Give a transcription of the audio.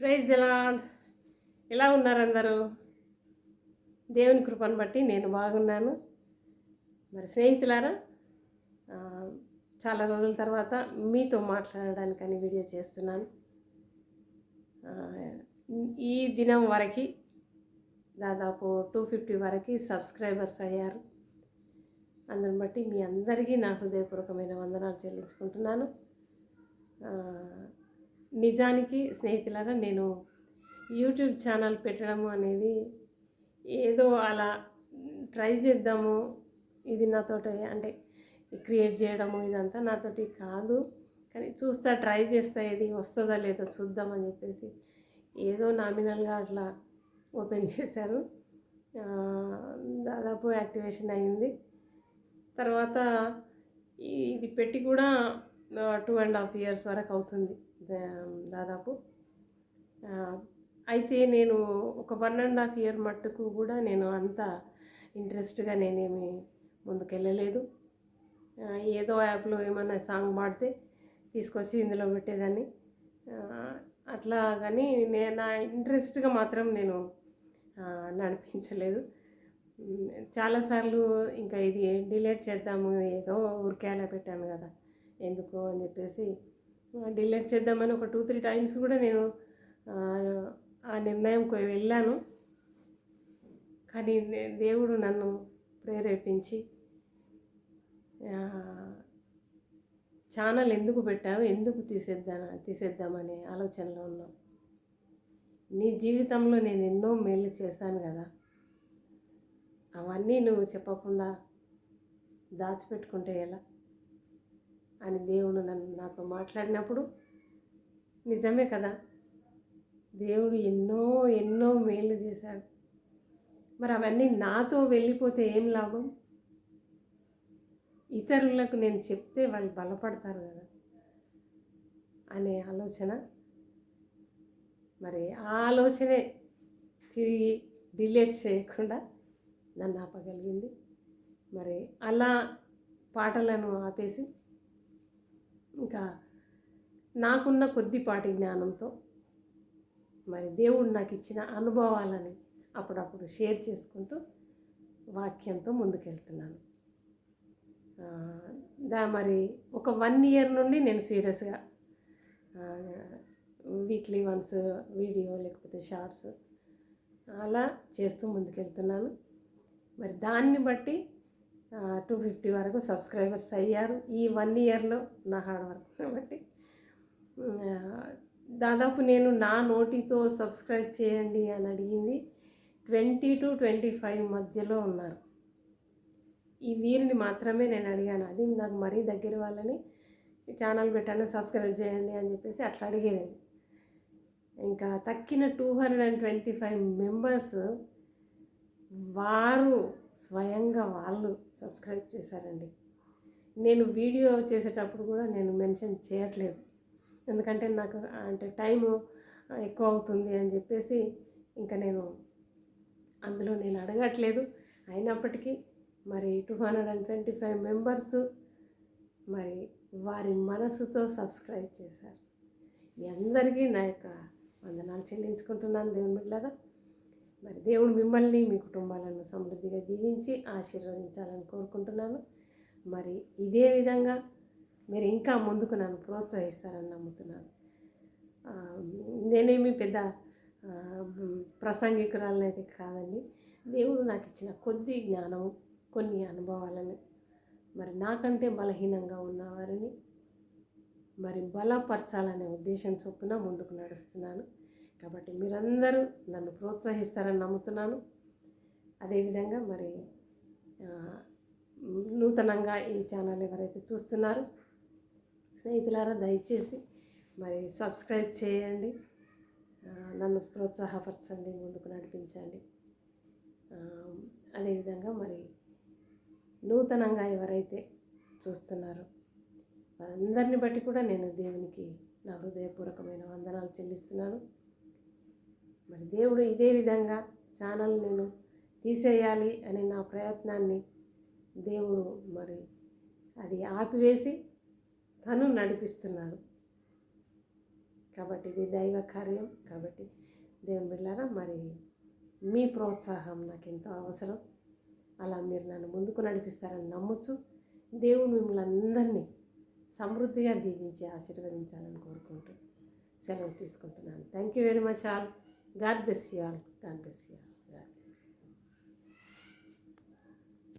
Praise దిలాడ్ ఎలా ఉన్నారు అందరూ? దేవుని కృపను బట్టి నేను బాగున్నాను. మరి స్నేహితులారా చాలా రోజుల తర్వాత మీతో మాట్లాడడానికని వీడియో చేస్తున్నాను. ఈ దినం వరకు దాదాపు టూ ఫిఫ్టీ వరకు సబ్స్క్రైబర్స్ అయ్యారు. అందుని బట్టి మీ అందరికీ నా హృదయపూర్వకమైన వందనాలు చెల్లించుకుంటున్నాను. నిజానికి స్నేహితులారా నేను యూట్యూబ్ ఛానల్ పెట్టడము అనేది ఏదో అలా ట్రై చేద్దాము. ఇది నాతోటి అంటే క్రియేట్ చేయడము ఇదంతా నాతోటి కాదు. కానీ చూస్తా ట్రై చేస్తా ఇది వస్తుందా లేదో చూద్దామని చెప్పేసి ఏదో నామినల్గా అట్లా ఓపెన్ చేశారు. దాదాపు యాక్టివేషన్ అయింది. తర్వాత ఇది పెట్టి కూడా టూ అండ్ హాఫ్ ఇయర్స్ వరకు అవుతుంది. దాదాపు. అయితే నేను ఒక వన్ అండ్ హాఫ్ ఇయర్ మట్టుకు కూడా నేను అంత ఇంట్రెస్ట్గా నేనేమి ముందుకెళ్ళలేదు. ఏదో యాప్లో ఏమైనా సాంగ్ పాడితే తీసుకొచ్చి ఇందులో పెట్టేదాన్ని. అట్లా కానీ నేను నా ఇంట్రెస్ట్గా మాత్రం నేను నడిపించలేదు. చాలాసార్లు ఇంకా ఇది డిలేట్ చేద్దాము ఏదో ఉరికేలా పెట్టాను కదా ఎందుకు అని చెప్పేసి డిలీట్ చేద్దామని ఒక టూ త్రీ టైమ్స్ కూడా నేను ఆ, నిర్ణయంకి వెళ్ళాను. కానీ దేవుడు నన్ను ప్రేరేపించి ఛానల్ ఎందుకు పెట్టావు ఎందుకు తీసేద్దా తీసేద్దామనే ఆలోచనలో ఉన్నాం. నీ జీవితంలో నేను ఎన్నో మేలు చేశాను కదా. అవన్నీ నువ్వు చెప్పకుండా దాచిపెట్టుకుంటే ఎలా? అని దేవుడు నన్ను నాతో మాట్లాడినప్పుడు నిజమే కదా? దేవుడు ఎన్నో ఎన్నో మేలు చేశాడు. మరి అవన్నీ నాతో వెళ్ళిపోతే ఏం లాభం? ఇతరులకు నేను చెప్తే వాళ్ళు బలపడతారు కదా? అనే ఆలోచన. మరి ఆ ఆలోచనే తిరిగి డిలేట్ చేయకుండా నన్ను ఆపగలిగింది. మరి అలా పాటలను ఆపేసి ఇంకా నాకున్న కొద్దిపాటి జ్ఞానంతో మరి దేవుడు నాకు ఇచ్చిన అనుభవాలని అప్పుడప్పుడు షేర్ చేసుకుంటూ వాక్యంతో ముందుకెళ్తున్నాను. దా మరి ఒక వన్ ఇయర్ నుండి నేను సీరియస్గా వీక్లీ వన్స్ వీడియో లేకపోతే షార్ట్స్ అలా చేస్తూ ముందుకెళ్తున్నాను. మరి దాన్ని బట్టి టూ ఫిఫ్టీ వరకు సబ్స్క్రైబర్స్ అయ్యారు ఈ వన్ ఇయర్లో నా హార్డ్ వర్క్ కాబట్టి దాదాపు నేను నా నోటితో సబ్స్క్రైబ్ చేయండి అని అడిగింది. ట్వంటీ టు ట్వంటీ ఫైవ్ మధ్యలో ఉన్నారు. ఈ వీరిని మాత్రమే నేను అడిగాను. అది నాకు మరీ దగ్గర వాళ్ళని ఛానల్ పెట్టాను సబ్స్క్రైబ్ చేయండి అని చెప్పేసి అట్లా అడిగేది. ఇంకా తక్కిన two hundred and twenty five members వారు స్వయంగా వాళ్ళు సబ్స్క్రైబ్ చేశారండి. నేను వీడియో చేసేటప్పుడు కూడా నేను మెన్షన్ చేయట్లేదు. ఎందుకంటే నాకు అంటే టైము ఎక్కువ అవుతుంది అని చెప్పేసి ఇంకా నేను అందులో నేను అడగట్లేదు. అయినప్పటికీ మరి two hundred and twenty five members మరి వారి మనసుతో సబ్స్క్రైబ్ చేశారు. మీ అందరికీ నా యొక్క వందనాలు చెల్లించుకుంటున్నాను దేవుని బిడ్డలారా. మరి దేవుడు మిమ్మల్ని మీ కుటుంబాలను సమృద్ధిగా దీవించి ఆశీర్వదించాలని కోరుకుంటున్నాను. మరి ఇదే విధంగా మీరు ఇంకా ముందుకు నన్ను ప్రోత్సహిస్తారని నమ్ముతున్నాను. నేనేమి పెద్ద ఆ, ప్రసంగికురాలని అయితే కాదండి. దేవుడు నాకు ఇచ్చిన కొద్ది జ్ఞానము కొన్ని అనుభవాలను మరి నాకంటే బలహీనంగా ఉన్నవారిని మరి బలపరచాలనే ఉద్దేశం చొప్పున ముందుకు నడుస్తున్నాను. కాబట్టి మీరందరూ నన్ను ప్రోత్సహిస్తారని నమ్ముతున్నాను. అదేవిధంగా మరి నూతనంగా ఈ ఛానల్ ఎవరైతే చూస్తున్నారో స్నేహితులారా దయచేసి మరి సబ్స్క్రైబ్ చేయండి. నన్ను ప్రోత్సాహపరచండి ముందుకు నడిపించండి. అదేవిధంగా మరి నూతనంగా ఎవరైతే చూస్తున్నారో వారందరిని బట్టి కూడా నేను దేవునికి నా హృదయపూర్వకమైన వందనాలు చెల్లిస్తున్నాను. మరి దేవుడు ఇదే విధంగా ఛానల్ నేను తీసేయాలి అనే నా ప్రయత్నాన్ని దేవుడు మరి అది ఆపివేసి తను నడిపిస్తున్నాడు. కాబట్టి ఇది దైవ కార్యం. కాబట్టి దేవుని బిళ్ళారా మరి మీ ప్రోత్సాహం నాకు ఎంతో అవసరం. అలా మీరు నన్ను ముందుకు నడిపిస్తారని నమ్మొచ్చు దేవుడు మిమ్మల్ని అందరినీ సమృద్ధిగా దీవించి ఆశీర్వదించాలని కోరుకుంటూ సెలవు తీసుకుంటున్నాను. Thank you very much all God bless you all God bless you all